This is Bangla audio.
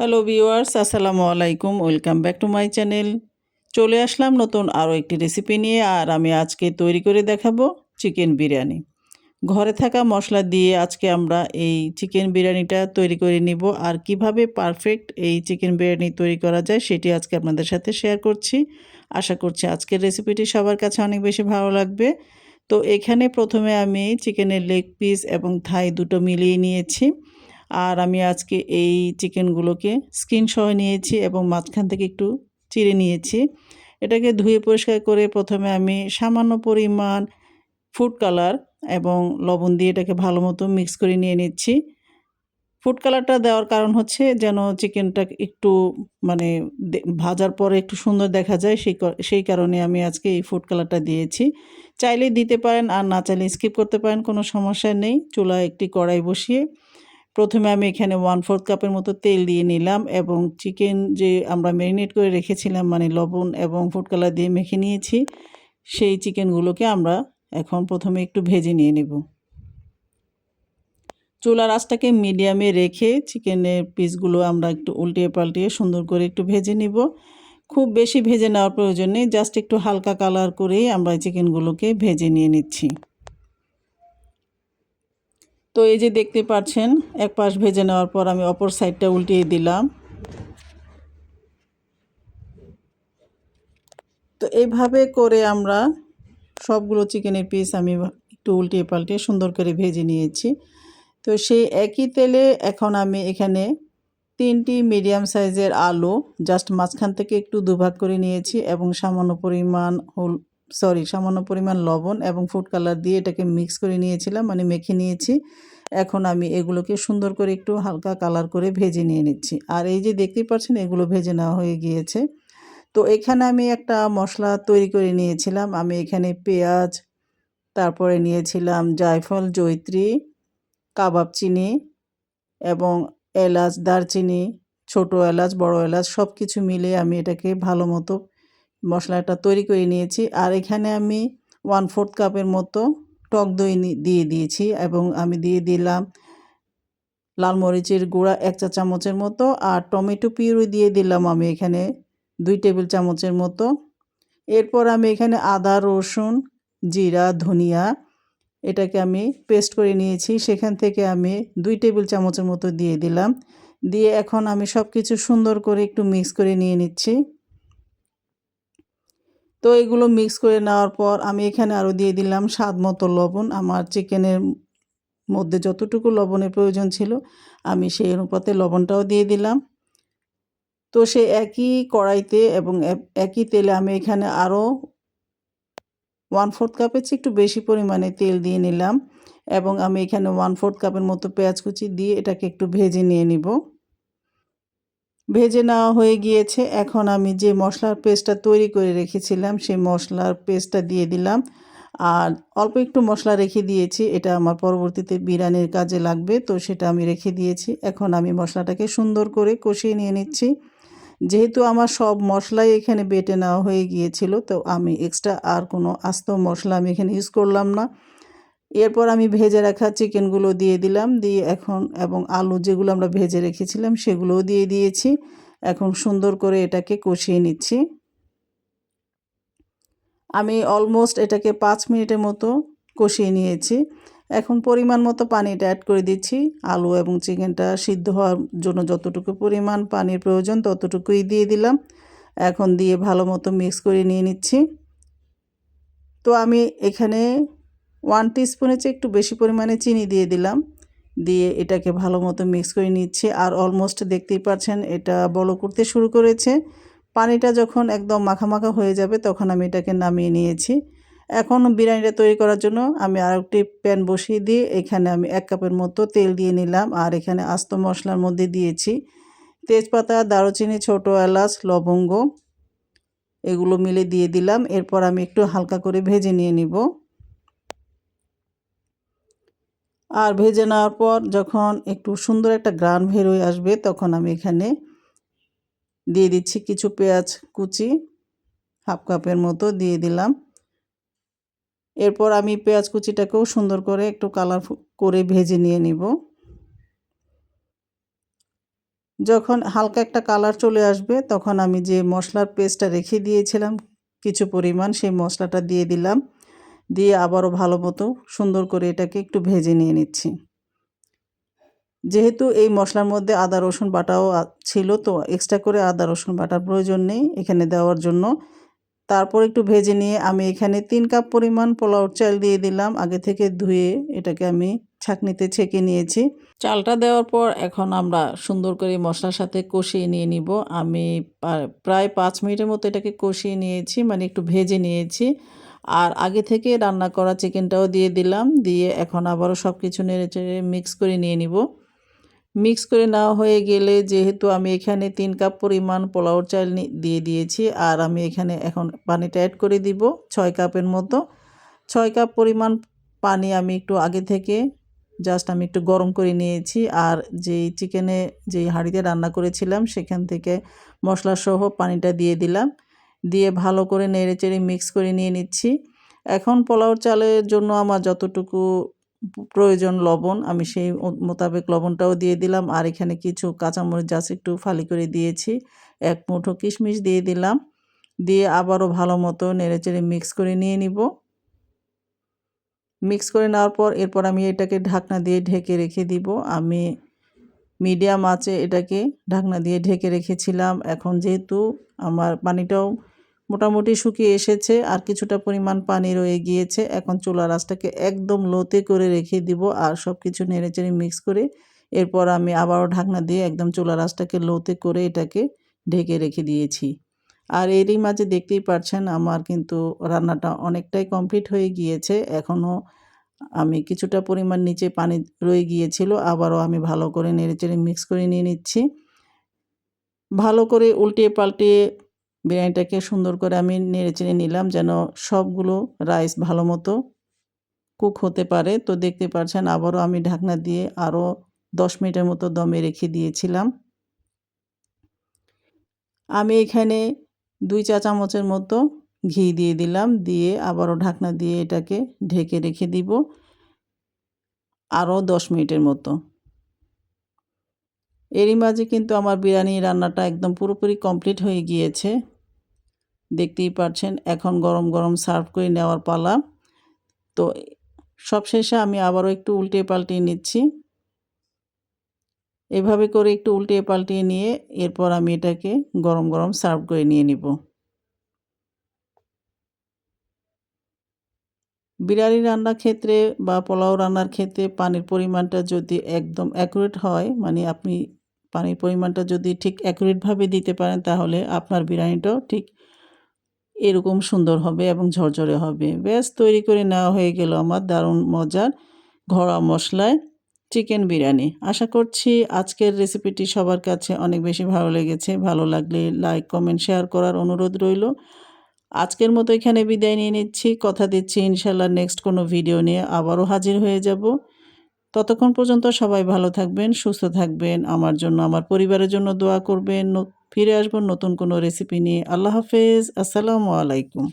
হ্যালো ভিউয়ার্স আসসালামু আলাইকুম welcome back to my channel চলে আসলাম নতুন আরও একটি রেসিপি নিয়ে, আর আমি আজকে তৈরি করে দেখাবো চিকেন বিরিয়ানি। ঘরে থাকা মশলা দিয়ে আজকে আমরা এই চিকেন বিরিয়ানিটা তৈরি করে নিব, আর কীভাবে পারফেক্ট এই চিকেন বিরিয়ানি তৈরি করা যায় সেটি আজকে আপনাদের সাথে শেয়ার করছি। আশা করছি আজকের রেসিপিটি সবার কাছে অনেক বেশি ভালো লাগবে। তো এখানে প্রথমে আমি চিকেনের লেগ পিস এবং থাই দুটো মিলিয়ে নিয়েছি। আর আমি আজকে এই চিকেনগুলোকে স্কিন সহ নিয়েছি এবং মাঝখান থেকে একটু চিড়ে নিয়েছি। এটাকে ধুয়ে পরিষ্কার করে প্রথমে আমি সামান্য পরিমাণ ফুড কালার এবং লবণ দিয়ে এটাকে ভালো মতো মিক্স করে নিয়ে নিচ্ছি। ফুড কালারটা দেওয়ার কারণ হচ্ছে যেন চিকেনটা একটু মানে ভাজার পরে একটু সুন্দর দেখা যায় সেই সেই কারণে আমি আজকে এই ফুড কালারটা দিয়েছি। চাইলে দিতে পারেন আর না চাইলে স্কিপ করতে পারেন, কোনো সমস্যা নেই। চুলা একটি কড়াই বসিয়ে প্রথমে আমি এখানে ওয়ান ফোর্থ কাপের মতো তেল দিয়ে নিলাম এবং চিকেন যে আমরা ম্যারিনেট করে রেখেছিলাম মানে লবণ এবং ফুড কালার দিয়ে মেখে নিয়েছি, সেই চিকেনগুলোকে আমরা এখন প্রথমে একটু ভেজে নিয়ে নেব। চুলার আঁচটাকে মিডিয়ামে রেখে চিকেনের পিসগুলো আমরা একটু উল্টিয়ে পাল্টিয়ে সুন্দর করে একটু ভেজে নিব। খুব বেশি ভেজে নেওয়ার প্রয়োজন নেই জাস্ট একটু হালকা কালার করেই আমরা চিকেনগুলোকে ভেজে নিয়ে নিচ্ছি। তো এই যে দেখতে পাচ্ছেন, এক পাশ ভেজে নেওয়ার পর আমি অপর সাইডটা উল্টিয়ে দিলাম। তো এইভাবে করে আমরা সবগুলো চিকেনের পিস আমি একটু উল্টিয়ে পাল্টিয়ে সুন্দর করে ভেজে নিয়েছি। তো সেই একই তেলে এখন আমি এখানে তিনটি মিডিয়াম সাইজের আলু জাস্ট মাঝখান থেকে একটু দুভাগ করে নিয়েছি এবং সামান্য পরিমাণ হল সরি, সামান্য পরিমাণ লবণ এবং ফুড কালার দিয়ে এটাকে মিক্স করে নিয়েছিলাম মানে মেখে নিয়েছি। এখন আমি এগুলোকে সুন্দর করে একটু হালকা কালার করে ভেজে নিয়ে নিচ্ছি। আর এই যে দেখতেই পাচ্ছেন, এগুলো ভেজে নেওয়া হয়ে গিয়েছে। তো এখানে আমি একটা মশলা তৈরি করে নিয়েছিলাম। আমি এখানে পেঁয়াজ, তারপরে নিয়েছিলাম জায়ফল জৈত্রী কাবাব চিনি এবং এলাচ, দারচিনি, ছোট এলাচ, বড় এলাচ সব কিছু মিলিয়ে আমি এটাকে ভালো মতো মশলাটা তৈরি করে নিয়েছি। আর এখানে আমি ওয়ান ফোর্থ কাপের মতো টক দই দিয়ে দিয়েছি এবং আমি দিয়ে দিলাম লাল মরিচের গুঁড়া এক চা চামচের মতো। আর টমেটো পিউরি দিয়ে দিলাম আমি এখানে দুই টেবিল চামচের মতো। এরপর আমি এখানে আদা, রসুন, জিরা, ধনিয়া এটাকে আমি পেস্ট করে নিয়েছি। সেখান থেকে আমি দুই টেবিল চামচের মতো দিয়ে দিলাম। দিয়ে এখন আমি সব কিছু সুন্দর করে একটু মিক্স করে নিয়ে নিচ্ছি। তো এগুলো মিক্স করে নেওয়ার পর আমি এখানে আরও দিয়ে দিলাম স্বাদ মতো লবণ। আমার চিকেনের মধ্যে যতটুকু লবণের প্রয়োজন ছিল, আমি সেই অনুপাতে লবণটাও দিয়ে দিলাম। তো সে একই কড়াইতে এবং একই তেলে আমি এখানে আরও ওয়ান ফোর্থ কাপের চেয়ে একটু বেশি পরিমাণে তেল দিয়ে নিলাম এবং আমি এখানে ওয়ান ফোর্থ কাপের মতো পেঁয়াজ কুচি দিয়ে এটাকে একটু ভেজে নিয়ে নিব। ভেজে নেওয়া হয়ে গিয়েছে। এখন আমি যে মশলার পেস্টটা তৈরি করে রেখেছিলাম, সেই মশলার পেস্টটা দিয়ে দিলাম। আর অল্প একটু মশলা রেখে দিয়েছি। এটা আমার পরবর্তীতে বিরিয়ানির কাজে লাগবে, তো সেটা আমি রেখে দিয়েছি। এখন আমি মশলাটাকে সুন্দর করে কষিয়ে নিয়ে নিচ্ছি। যেহেতু আমার সব মশলাই এখানে বেটে নেওয়া হয়ে গিয়েছিল, তো আমি এক্সট্রা আর কোনো আস্ত মশলা আমি এখানে ইউজ করলাম না। এরপর আমি ভেজে রাখা চিকেনগুলো দিয়ে দিলাম, দিয়ে এখন, এবং আলু যেগুলো আমরা ভেজে রেখেছিলাম সেগুলোও দিয়ে দিয়েছি। এখন সুন্দর করে এটাকে কষিয়ে নিচ্ছি। আমি অলমোস্ট এটাকে পাঁচ মিনিটের মতো কষিয়ে নিয়েছি। এখন পরিমাণ মতো পানিটা অ্যাড করে দিচ্ছি। আলু এবং চিকেনটা সিদ্ধ হওয়ার জন্য যতটুকু পরিমাণ পানির প্রয়োজন ততটুকুই দিয়ে দিলাম। এখন দিয়ে ভালো মতো মিক্স করে নিয়ে নিচ্ছি। তো আমি এখানে ওয়ান টিস্পুনের চেয়ে একটু বেশি পরিমাণে চিনি দিয়ে দিলাম। দিয়ে এটাকে ভালো মতো মিক্স করে নিচ্ছে। আর অলমোস্ট দেখতেই পাচ্ছেন, এটা বলো করতে শুরু করেছে। পানিটা যখন একদম মাখা মাখা হয়ে যাবে, তখন আমি এটাকে নামিয়ে নিয়েছি। এখন বিরিয়ানিটা তৈরি করার জন্য আমি আর একটি প্যান বসিয়ে দিয়ে এখানে আমি এক কাপের মতো তেল দিয়ে নিলাম। আর এখানে আস্ত মশলার মধ্যে দিয়েছি তেজপাতা, দারুচিনি, ছোট এলাচ, লবঙ্গ, এগুলো মিলে দিয়ে দিলাম। এরপর আমি একটু হালকা করে ভেজে নিয়ে নিব। আর ভেজে নেওয়ার পর যখন একটু সুন্দর একটা গ্রান হয়ে আসবে, তখন আমি এখানে দিয়ে দিচ্ছি কিছু পেঁয়াজ কুচি, হাফ কাপের মতো দিয়ে দিলাম। এরপর আমি পেঁয়াজ কুচিটাকেও সুন্দর করে একটু কালার করে ভেজে নিয়ে নিব। যখন হালকা একটা কালার চলে আসবে, তখন আমি যে মশলার পেস্টটা রেখে দিয়েছিলাম, কিছু পরিমাণ সেই মশলাটা দিয়ে দিলাম। দিয়ে আবারও ভালো মতো সুন্দর করে এটাকে একটু ভেজে নিয়ে নিচ্ছি। যেহেতু এই মশলার মধ্যে আদা, রসুন বাটাও ছিল, তো এক্সট্রা করে আদা, রসুন বাটার প্রয়োজন নেই এখানে দেওয়ার জন্য। তারপর একটু ভেজে নিয়ে আমি এখানে তিন কাপ পরিমাণ পোলাও চাল দিয়ে দিলাম। আগে থেকে ধুয়ে এটাকে আমি ছাঁকনিতে ছেঁকে নিয়েছি। চালটা দেওয়ার পর এখন আমরা সুন্দর করে মশলার সাথে কষিয়ে নিয়ে নিব। আমি প্রায় পাঁচ মিনিটের মতো এটাকে কষিয়ে নিয়েছি মানে একটু ভেজে নিয়েছি। আর আগে থেকে রান্না করা চিকেনটাও দিয়ে দিলাম, দিয়ে এখন আবারও সব কিছু নেড়ে চেড়ে মিক্স করে নিয়ে নিব। মিক্স করে নেওয়া হয়ে গেলে যেহেতু আমি এখানে তিন কাপ পরিমাণ পোলাওর চাল দিয়ে দিয়েছি, আর আমি এখানে এখন পানিটা অ্যাড করে দিব ছয় কাপের মতো। ছয় কাপ পরিমাণ পানি আমি একটু আগে থেকে জাস্ট আমি একটু গরম করে নিয়েছি, আর যেই চিকেনে যেই হাঁড়িতে রান্না করেছিলাম সেখান থেকে মশলাসহ পানিটা দিয়ে দিলাম। দিয়ে ভালো করে নেড়েচেড়ে মিক্স করে নিয়ে নিচ্ছি। এখন পোলাওর চালের জন্য আমার যতটুকু প্রয়োজন লবণ, আমি সেই মোতাবেক লবণটাও দিয়ে দিলাম। আর এখানে কিছু কাঁচামরিচ জাস্ট একটু ফালি করে দিয়েছি। এক মুঠো কিশমিশ দিয়ে দিলাম। দিয়ে আবারও ভালো মতো নেড়েচেড়ে মিক্স করে নিয়ে নিব। মিক্স করে নেওয়ার পর এরপর আমি এটাকে ঢাকনা দিয়ে ঢেকে রেখে দিব। আমি মিডিয়াম আঁচে এটাকে ঢাকনা দিয়ে ঢেকে রেখেছিলাম। এখন যেহেতু আমার পানিটাও মোটামুটি শুকিয়ে এসেছে আর কিছুটা পরিমাণ পানি রয়ে গিয়েছে, এখন চুলা রাসটাকে একদম লোতে করে রেখে দিব আর সব কিছু নেড়েচেড়ে মিক্স করে এরপর আমি আবারও ঢাকনা দিয়ে একদম চুলা রাসটাকে লোতে করে এটাকে ঢেকে রেখে দিয়েছি। আর এরই মাঝে দেখতেই পাচ্ছেন আমার কিন্তু রান্নাটা অনেকটাই কমপ্লিট হয়ে গিয়েছে, এখনও আমি কিছুটা পরিমাণ নিচে পানি রয়ে গিয়েছিল, আবারও আমি ভালো করে নেড়েচেড়ে মিক্স করে নিয়ে নিচ্ছি। ভালো করে উল্টিয়ে পাল্টিয়ে বিরিয়ানিটাকে সুন্দর করে আমি নেড়ে চেড়ে নিলাম যেন সবগুলো রাইস ভালো মতো কুক হতে পারে। তো দেখতে পাচ্ছেন আবারও আমি ঢাকনা দিয়ে আরও দশ মিনিটের মতো দমে রেখে দিয়েছিলাম। আমি এখানে দুই চা চামচের মতো ঘি দিয়ে দিলাম, দিয়ে আবারও ঢাকনা দিয়ে এটাকে ঢেকে রেখে দিব আরও দশ মিনিটের মতো। এরই মাঝে কিন্তু আমার বিরিয়ানি রান্নাটা একদম পুরোপুরি কমপ্লিট হয়ে গিয়েছে। দেখতেই পাচ্ছেন এখন গরম গরম সার্ভ করে নেওয়ার পালা। তো সবশেষে আমি আবারও একটু উল্টে পাল্টিয়ে নিচ্ছি। এভাবে করে একটু উল্টে পাল্টিয়ে নিয়ে এরপর আমি এটাকে গরম গরম সার্ভ করে নিয়ে নিব। বিরিয়ানি রান্নার ক্ষেত্রে বা পোলাও রান্নার ক্ষেত্রে পানির পরিমাণটা যদি একদম অ্যাকুরেট হয় মানে আপনি পানির পরিমাণটা যদি ঠিক অ্যাকুরেটভাবে দিতে পারেন, তাহলে আপনার বিরিয়ানিটাও ঠিক এরকম সুন্দর হবে এবং ঝরঝরে হবে। ব্যাস, তৈরি করে নেওয়া হয়ে গেল আমার দারুণ মজার ঘরোয়া মশলায় চিকেন বিরিয়ানি। আশা করছি আজকের রেসিপিটি সবার কাছে অনেক বেশি ভালো লেগেছে। ভালো লাগলে লাইক কমেন্ট শেয়ার করার অনুরোধ রইল। আজকের মতো এখানে বিদায় নিয়ে নিচ্ছি। কথা দিচ্ছি ইনশাল্লাহ নেক্সট কোনো ভিডিও নিয়ে আবারও হাজির হয়ে যাব। ততক্ষণ পর্যন্ত সবাই ভালো থাকবেন, সুস্থ থাকবেন। আমার জন্য, আমার পরিবারের জন্য দোয়া করবেন। ফিরে আসব নতুন কোনো রেসিপি নিয়ে। আল্লাহ হাফেজ। আসসালামু আলাইকুম।